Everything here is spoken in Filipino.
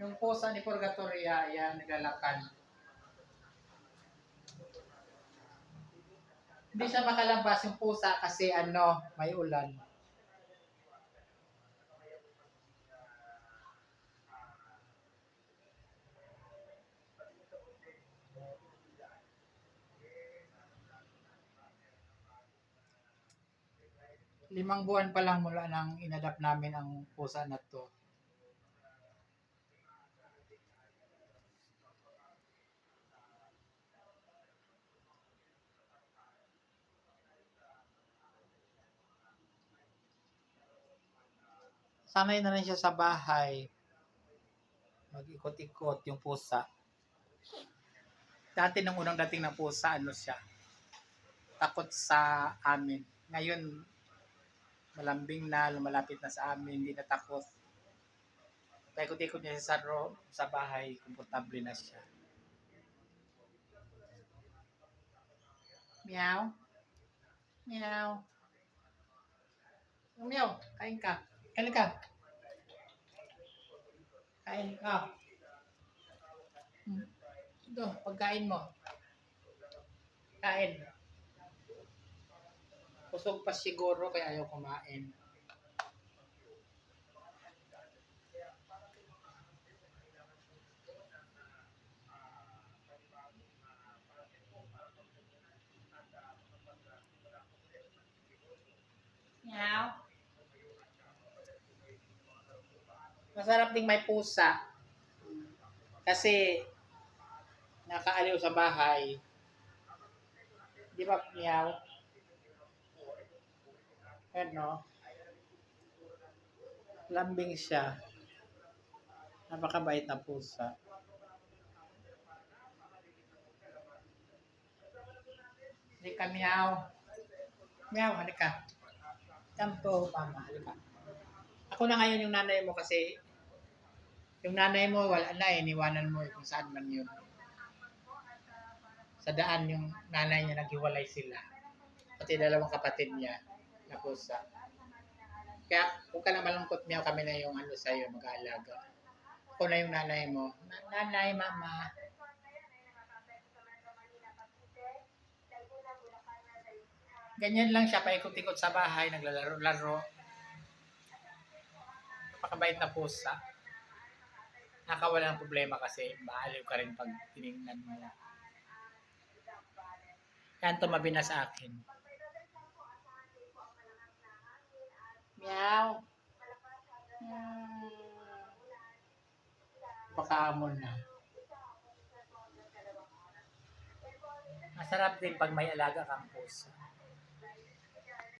Yung pusa ni Purgatoria, yan, naglalakad. Hindi siya makalabas yung pusa kasi ano, may ulan. Limang buwan pa lang mula nang inadapt namin ang pusa na to. Sanay na rin siya sa bahay. Mag-ikot-ikot yung pusa. Dati nung unang dating ng pusa, ano siya? Takot sa amin. Ngayon, malambing na, lumalapit na sa amin, hindi na takot. Paikot-ikot niya sa ro, sa bahay, komportable na siya. Meow. Meow. Meow, kain ka. Kain ka. Kain ka. Hmm. Ito, pagkain mo. Kain. Kusog pa siguro kaya ayaw kumain. Meow. Masarap ding may pusa. Kasi nakaaliw sa bahay. Di ba, meow? Ano? Lambing siya. Napakabait na pusa. Halika, meow. Meow, halika. Tampo, mama, halika. Ako na ngayon yung nanay mo kasi yung nanay mo, wala na, iniwanan mo eh, kung saan man yun. Sa daan yung nanay niya naghiwalay sila. Pati dalawang kapatid niya na pusa. Kaya kung ka na malungkot niya, kami na yung ano sa'yo, mag-aalaga. Ako na yung nanay mo. "Na- Nanay, mama. Ganyan lang siya, paikot-ikot sa bahay, naglalaro-laro. Napakabait na pusa. Nakawala ng problema kasi maaliw ka rin pag tinignan mo. Yan, tumabi na sa akin. Meow. Hmm. Pakaamon na. Masarap din pag may alaga kang pusa.